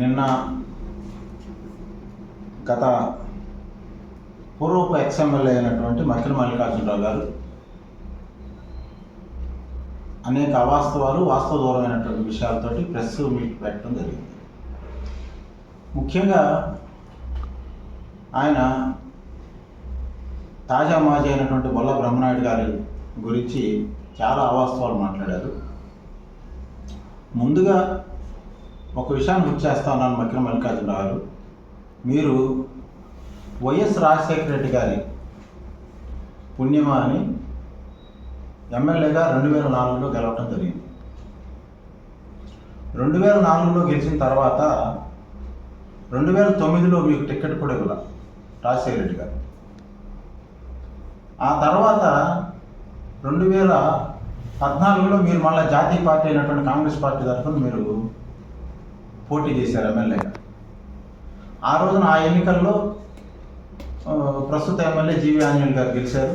నిన్న గత పూర్వపు ఎక్స్ఎమ్మెల్యే అయినటువంటి మక్కిన మల్లికార్జునరావు గారు అనేక అవాస్తవాలు వాస్తవ దూరమైనటువంటి విషయాలతోటి ప్రెస్ మీట్ పెట్టడం జరిగింది. ముఖ్యంగా ఆయన తాజా మాజీ అయినటువంటి బొల్ల బ్రహ్మనాయుడు గారి గురించి చాలా అవాస్తవాలు మాట్లాడారు. ముందుగా ఒక విషయాన్ని గుర్తు చేస్తా ఉన్నాను మక్కిన మల్లికార్జున గారు మీరు వైఎస్ రాజశేఖర రెడ్డి గారి పుణ్యమా అని ఎమ్మెల్యేగా రెండు వేల నాలుగులో గెలవటం జరిగింది. రెండు వేల నాలుగులో గెలిచిన తర్వాత రెండు వేల తొమ్మిదిలో మీకు టికెట్ కూడా ఇవ్వాల రాజశేఖర రెడ్డి గారు. ఆ తర్వాత రెండు వేల పద్నాలుగులో మీరు మళ్ళీ జాతీయ పార్టీ అయినటువంటి కాంగ్రెస్ పార్టీ తరఫున మీరు పోటీ చేశారు ఎమ్మెల్యేగా ఆ రోజున ఆ ఎన్నికల్లో ప్రస్తుత ఎమ్మెల్యే జీవి ఆంజనేయులు గారు గెలిచారు.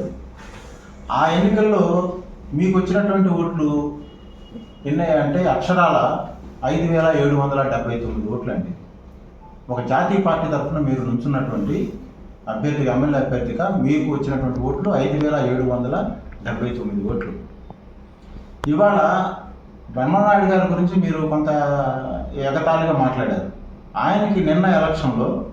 ఆ ఎన్నికల్లో మీకు వచ్చినటువంటి ఓట్లు ఎన్ని అంటే అక్షరాల ఐదు వేల ఏడు వందల డెబ్బై తొమ్మిది ఓట్లు అండి. ఒక జాతీయ పార్టీ తరఫున మీరు నుంచున్నటువంటి అభ్యర్థిగా ఎమ్మెల్యే అభ్యర్థిగా మీకు వచ్చినటువంటి ఓట్లు ఐదు వేల ఏడు వందల డెబ్బై తొమ్మిది ఓట్లు. ఇవాళ బ్రహ్మనాయుడు గారి గురించి మీరు కొంత ఎగతాళిగా మాట్లాడారు. ఆయనకి నిన్న ఎలక్షన్లో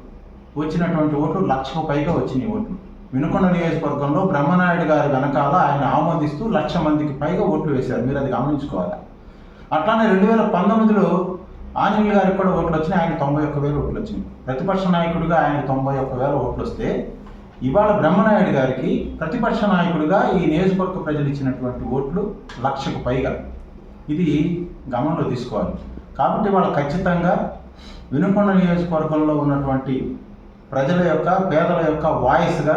వచ్చినటువంటి ఓట్లు లక్షకు పైగా వచ్చినాయి ఓట్లు. వినుకొండ నియోజకవర్గంలో బ్రహ్మనాయుడు గారి వెనకాల ఆయన ఆమోదిస్తూ లక్ష మందికి పైగా ఓట్లు వేశారు. మీరు అది గమనించుకోవాలి. అట్లానే రెండు వేల పంతొమ్మిదిలో ఆంజనేయులు గారికి కూడా ఓట్లు వచ్చినాయి. ఆయన తొంభై ఒక్క వేల ఓట్లు వచ్చినాయి. ప్రతిపక్ష నాయకుడిగా ఆయన తొంభై ఒక్క వేల ఓట్లు వస్తే ఇవాళ బ్రహ్మనాయుడు గారికి ప్రతిపక్ష నాయకుడిగా ఈ నియోజకవర్గ ప్రజలు ఇచ్చినటువంటి ఓట్లు లక్షకు పైగా. ఇది గమనంలో తీసుకోవాలి. కాబట్టి వాళ్ళు ఖచ్చితంగా వినుకొండ నియోజకవర్గంలో ఉన్నటువంటి ప్రజల యొక్క పేదల యొక్క వాయిస్గా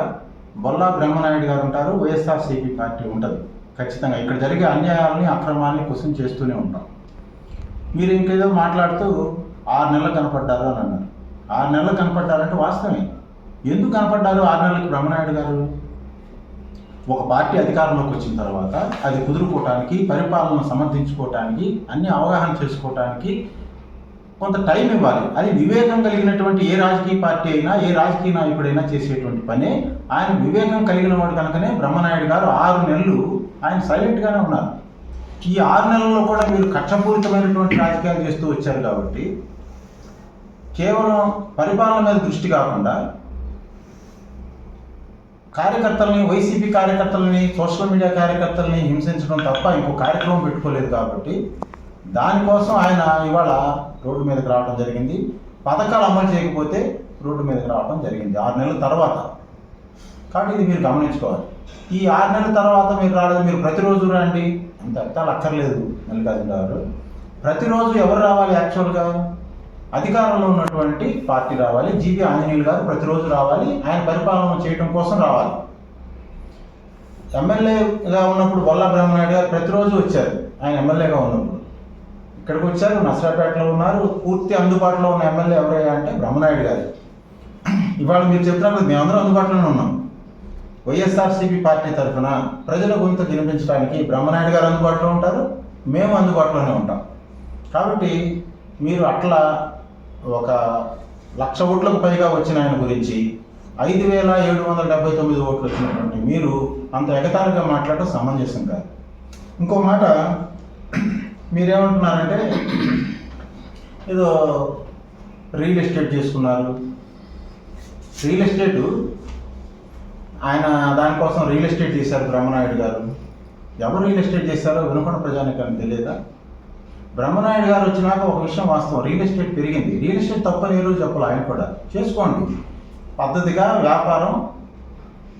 బొల్లా బ్రహ్మనాయుడు గారు ఉంటారు వైఎస్ఆర్సీపీ పార్టీ ఉంటుంది. ఖచ్చితంగా ఇక్కడ జరిగే అన్యాయాలని అక్రమాలని కుసం చేస్తూనే ఉంటాం. మీరు ఇంకేదో మాట్లాడుతూ ఆరు నెలలు కనపడ్డారు అని అన్నారు. ఆరు నెలలు కనపడ్డారంటే వాస్తవమే. ఎందుకు కనపడ్డారు ఆరు నెలలకి బ్రహ్మనాయుడు గారు? ఒక పార్టీ అధికారంలోకి వచ్చిన తర్వాత అది కుదురుకోవటానికి పరిపాలన సమర్థించుకోవటానికి అన్ని అవగాహన చేసుకోవటానికి కొంత టైం ఇవ్వాలి. అది వివేకం కలిగినటువంటి ఏ రాజకీయ పార్టీ అయినా ఏ రాజకీయ నాయకుడైనా చేసేటువంటి పనే. ఆయన వివేకం కలిగిన వాడు కనుకనే బ్రహ్మనాయుడు గారు ఆరు నెలలు ఆయన సైలెంట్గానే ఉన్నారు. ఈ ఆరు నెలల్లో కూడా మీరు కక్షపూరితమైనటువంటి రాజకీయాలు చేస్తూ వచ్చారు కాబట్టి కేవలం పరిపాలన మీద దృష్టి కాకుండా కార్యకర్తలని వైసీపీ కార్యకర్తలని సోషల్ మీడియా కార్యకర్తలని హింసించడం తప్ప ఇంకో కార్యక్రమం పెట్టుకోలేదు కాబట్టి దానికోసం ఆయన ఇవాళ రోడ్డు మీదకి రావడం జరిగింది. పథకాలు అమలు చేయకపోతే రోడ్డు మీదకి రావడం జరిగింది ఆరు నెలల తర్వాత. కాబట్టి ఇది మీరు గమనించుకోవాలి. ఈ ఆరు నెలల తర్వాత మీరు రాలేదు మీరు ప్రతిరోజు రండి అంత అర్థాలు అక్కర్లేదు మల్లికార్జున గారు. ప్రతిరోజు ఎవరు రావాలి యాక్చువల్గా అధికారంలో ఉన్నటువంటి పార్టీ రావాలి. జీవీ ఆంజనేయులు గారు ప్రతిరోజు రావాలి. ఆయన పరిపాలన చేయడం కోసం రావాలి. ఎమ్మెల్యేగా ఉన్నప్పుడు వల్ల బ్రహ్మనాయుడు గారు ప్రతిరోజు వచ్చారు. ఆయన ఎమ్మెల్యేగా ఉన్నప్పుడు. ఇక్కడికి వచ్చారు. నసరాపేటలో ఉన్నారు. పూర్తి అందుబాటులో ఉన్న ఎమ్మెల్యే ఎవరయ్యా అంటే బ్రహ్మనాయుడు గారు. ఇవాళ మీరు చెప్తున్నప్పుడు మేమందరం అందుబాటులోనే ఉన్నాం. వైఎస్ఆర్సీపీ పార్టీ తరఫున ప్రజల గొంతు వినిపించడానికి బ్రహ్మనాయుడు గారు అందుబాటులో ఉంటారు. మేము అందుబాటులోనే ఉంటాం. కాబట్టి మీరు అట్లా ఒక లక్ష ఓట్లకు పైగా వచ్చిన ఆయన గురించి ఐదు వేల ఏడు వందల డెబ్బై తొమ్మిది ఓట్లు వచ్చినటువంటి మీరు అంత ఎగతాళిగా మాట్లాడటం సమంజసం కాదు. ఇంకో మాట మీరేమంటున్నారంటే ఏదో రియల్ ఎస్టేట్ చేసుకున్నారు. రియల్ ఎస్టేటు ఆయన దానికోసం రియల్ ఎస్టేట్ చేశారు బ్రహ్మనాయుడు గారు. ఎవరు రియల్ ఎస్టేట్ చేశారో వినకుండా ప్రజానికానికి తెలియదా? బ్రహ్మనాయుడు గారు వచ్చినాక ఒక విషయం వాస్తవం. రియల్ ఎస్టేట్ పెరిగింది. రియల్ ఎస్టేట్ తప్పని ఏ రోజు చెప్పాలి. ఆయన కూడా. చేసుకోండి. పద్ధతిగా వ్యాపారం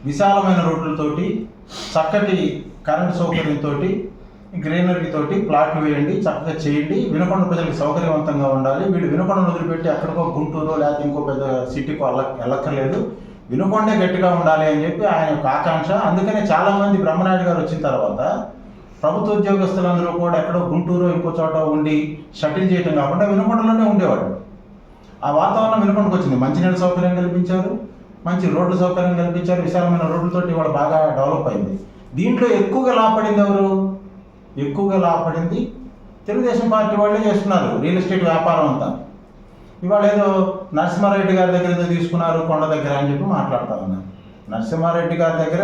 విశాలమైన రోడ్లతోటి చక్కటి కరెంటు సౌకర్యంతో గ్రీనరీతోటి ప్లాట్లు వేయండి చక్కగా చేయండి. వినకొండ ప్రజలకు సౌకర్యవంతంగా ఉండాలి. వీళ్ళు వినకొండను వదిలిపెట్టి ఎక్కడికో గుంటూరు లేకపోతే ఇంకో పెద్ద సిటీకో వెళ్ళ వెళ్ళక్కర్లేదు వినకొండే గట్టిగా ఉండాలి అని చెప్పి ఆయన యొక్క ఆకాంక్ష. అందుకనే చాలామంది బ్రహ్మనాయుడు గారు వచ్చిన తర్వాత ప్రభుత్వ ఉద్యోగస్తులందరూ కూడా ఎక్కడో గుంటూరు ఇంకో చోట ఉండి షటిల్ చేయటం కాకుండా వెనుకొండలోనే ఉండేవాడు ఆ వాతావరణం వినకొండకు వచ్చింది. మంచినీళ్ళ సౌకర్యం కల్పించారు మంచి రోడ్ల సౌకర్యం కల్పించారు విశాలమైన రోడ్లతోటి ఇవాళ బాగా డెవలప్ అయింది. దీంట్లో ఎక్కువగా లాభపడింది ఎవరు? ఎక్కువగా లాభపడింది తెలుగుదేశం పార్టీ వాళ్ళే చేస్తున్నారు రియల్ ఎస్టేట్ వ్యాపారం అంతా. ఇవాళ ఏదో నరసింహారెడ్డి గారి దగ్గర ఏదో తీసుకున్నారు కొండ దగ్గర అని చెప్పి మాట్లాడుతా ఉన్నారు. నరసింహారెడ్డి గారి దగ్గర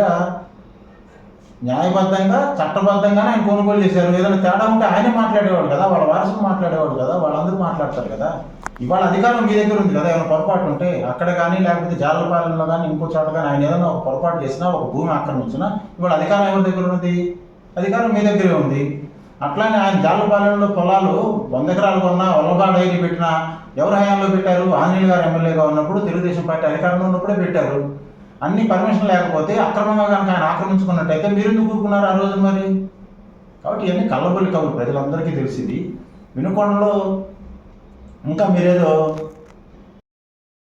న్యాయబద్ధంగా చట్టబద్ధంగానే ఆయన కొనుగోలు చేశారు. ఏదైనా తేడా ఉంటే ఆయనే మాట్లాడేవాడు కదా వాళ్ళ వారసులు మాట్లాడేవాడు కదా వాళ్ళందరూ మాట్లాడతారు కదా. ఇవాళ అధికారం మీ దగ్గర ఉంది కదా ఏమైనా పొరపాటు ఉంటే అక్కడ కానీ లేకపోతే జాలపాలెంలో కానీ ఇంకో చోట కానీ ఆయన ఏదైనా ఒక పొరపాటు చేసినా ఒక భూమి ఆక్రమించినా ఇవాళ అధికారం ఎవరి దగ్గర ఉన్నది అధికారం మీ దగ్గరే ఉంది. అట్లానే ఆయన జాలపాలెంలో పొలాలు వంద ఎకరాలు కొన్నా వల్లభా డైరీ పెట్టినా ఎవరు హయాంలో పెట్టారు? ఆంజనేయులు గారు ఎమ్మెల్యేగా ఉన్నప్పుడు తెలుగుదేశం పార్టీ అధికారంలో ఉన్నప్పుడే పెట్టారు. అన్ని పర్మిషన్ లేకపోతే అక్రమంగా కనుక ఆయన ఆక్రమించుకున్నట్టయితే మీరు ఎందుకు ఊరుకున్నారు ఆ రోజు మరి? కాబట్టి ఇవన్నీ కళ్ళబొల్లి కబులు ప్రజలందరికీ తెలిసింది. వినుకొండలో ఇంకా మీరేదో